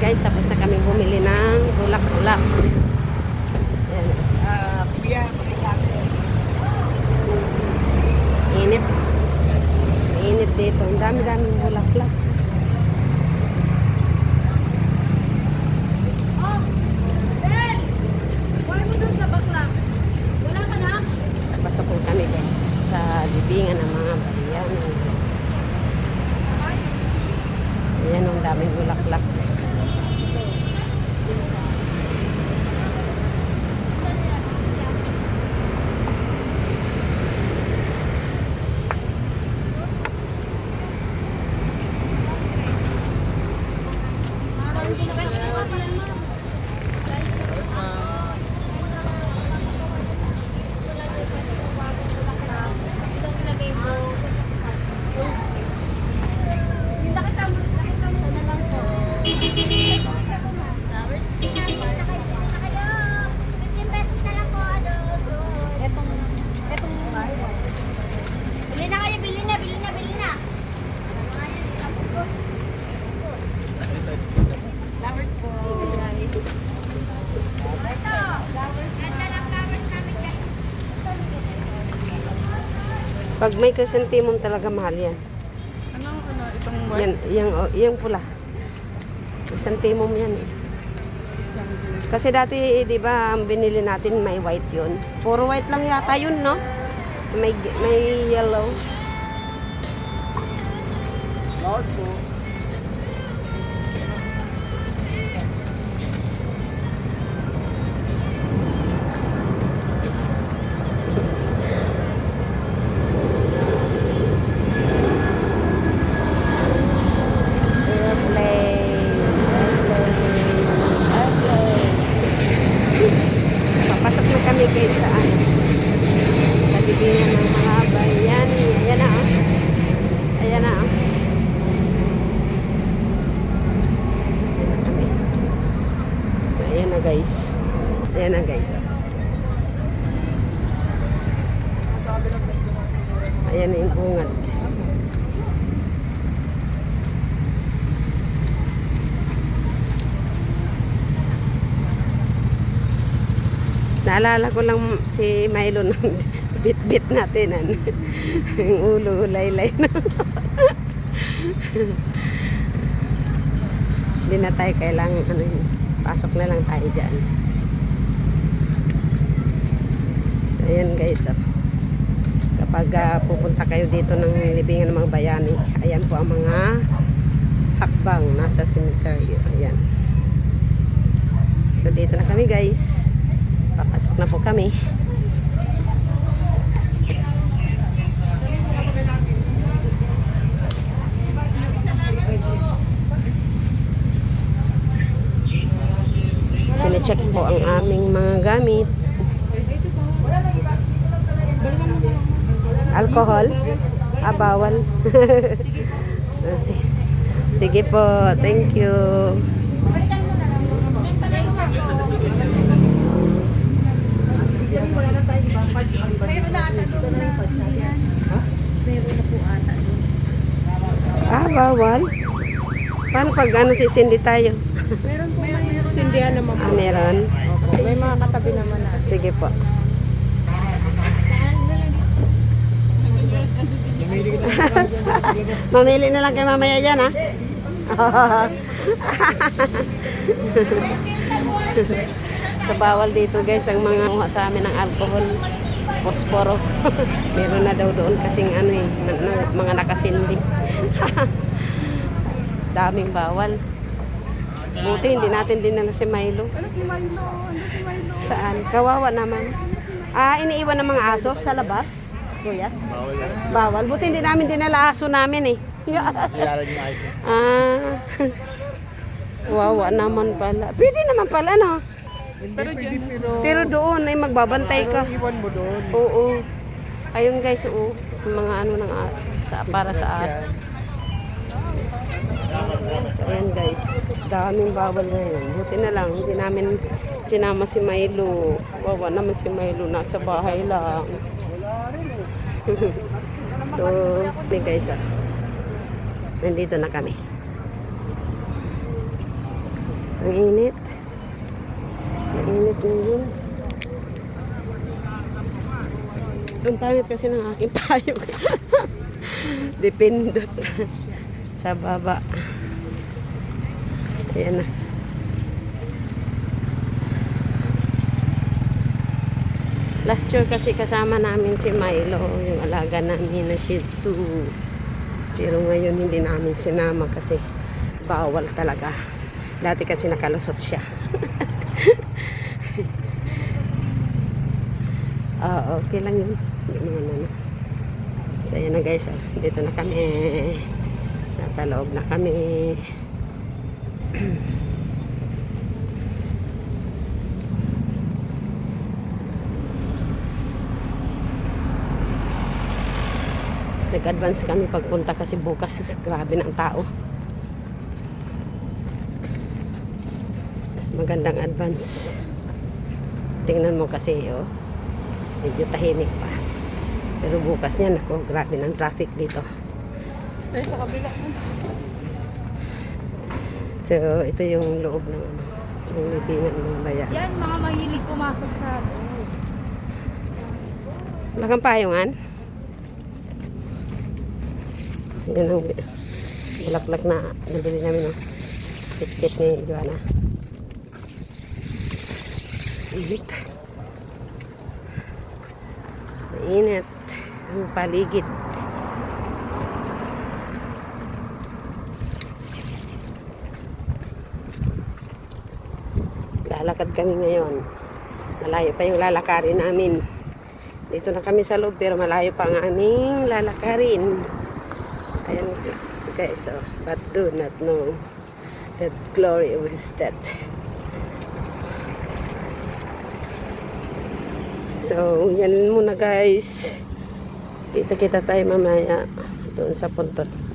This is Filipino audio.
guys, tapos na kami bumili ng bulak-bulak. Ayan. Ah. Init. Init dito. Ang dami-daming bulaklak. Sa libingan ng mga bayan. Ayan ang daming bulaklak. Bili na kayo, bili na, bili na, bili na. Flowers po. Ito, ganda ng flowers namin guys. Pag may chrysanthemum talaga mahal yan. Ano, ano, itong Yan, yung, yung pula. Chrysanthemum yan eh. Kasi dati, eh, di ba, ang binili natin may white yun. Puro white lang yata yun, no? May, may yellow. flowers guys. Ayan na guys. Ayan na yung bungad. Naalala ko lang si Milo nung bit-bit natin. Ano? Yung ulo, laylay na. Hindi na tayo kailangan, ano yun, pasok na lang tayo dyan. So, ayan guys. Oh. Kapag ah, pupunta kayo dito ng libingan ng mga bayani, ayan po ang mga hakbang nasa cemetery. Ayan. So, dito na kami guys. Papasok na po kami. Sine-check po ang aming mga gamit. Alcohol? Ah, bawal. Sige po, thank you. Ah, bawal? Paano pag ano sisindi tayo? Meron po, meron. Sindihan naman Ah, meron? Opo, may mga katabi naman na. Sige po. Mamili na lang kayo mamaya dyan, ha? so, bawal dito, guys, ang mga kuha sa amin ng alcohol. Posporo. Meron na daw doon kasing ano eh, mga nakasindi. Daming bawal. Buti hindi natin dinala si Milo. Ano si Milo? Ano si Milo? Saan? Kawawa naman. Ah, iniiwan ng mga aso sa labas? Kuya? Bawal yan. Bawal. Buti hindi namin dinala aso namin eh. Kilala niyo ayos. ah. Wawa naman pala. Pwede naman pala, no? Pero dyan, pero... Pero doon ay magbabantay ka. iwan mo doon. Oo. Ayun guys, oo. Mga ano ng sa para sa aso. Daming bawal ngayon. Buti na lang. Hindi namin sinama si Milo. Wawa naman si Milo. Nasa bahay lang. so, hey guys ah. Nandito na kami. Ang init. Ang init ngayon. Ang pangit kasi ng aking payong. Depindot. Sa baba. Ayan na. Last year kasi kasama namin si Milo, yung alaga namin na Shih Tzu. Pero ngayon hindi namin sinama kasi bawal talaga. Dati kasi nakalusot siya. Ah, okay lang yun. Hindi naman ano. So, ayan na guys. ah. Dito na kami. Nasa loob na kami. Nag-advance kami pagpunta kasi bukas grabe ng tao. Mas magandang advance. Tingnan mo kasi, oh. Medyo tahimik pa. Pero bukas niyan, ako, grabe ng traffic dito. Tayo sa kabila. So, ito yung loob ng ano, ng libingan ng bayan. Yan, mga mahilig pumasok sa loob. Wala kang payungan? Yan ang bulaklak na nabili namin, no? Kit-kit ni Joanna. Init. Mainit. Ang paligid. Lalakad kami ngayon. Malayo pa yung lalakarin namin. Dito na kami sa loob pero malayo pa ang aming lalakarin. Ayan guys, so, but do not know that glory is that. So, yan muna guys. Kita-kita tayo mamaya doon sa puntot.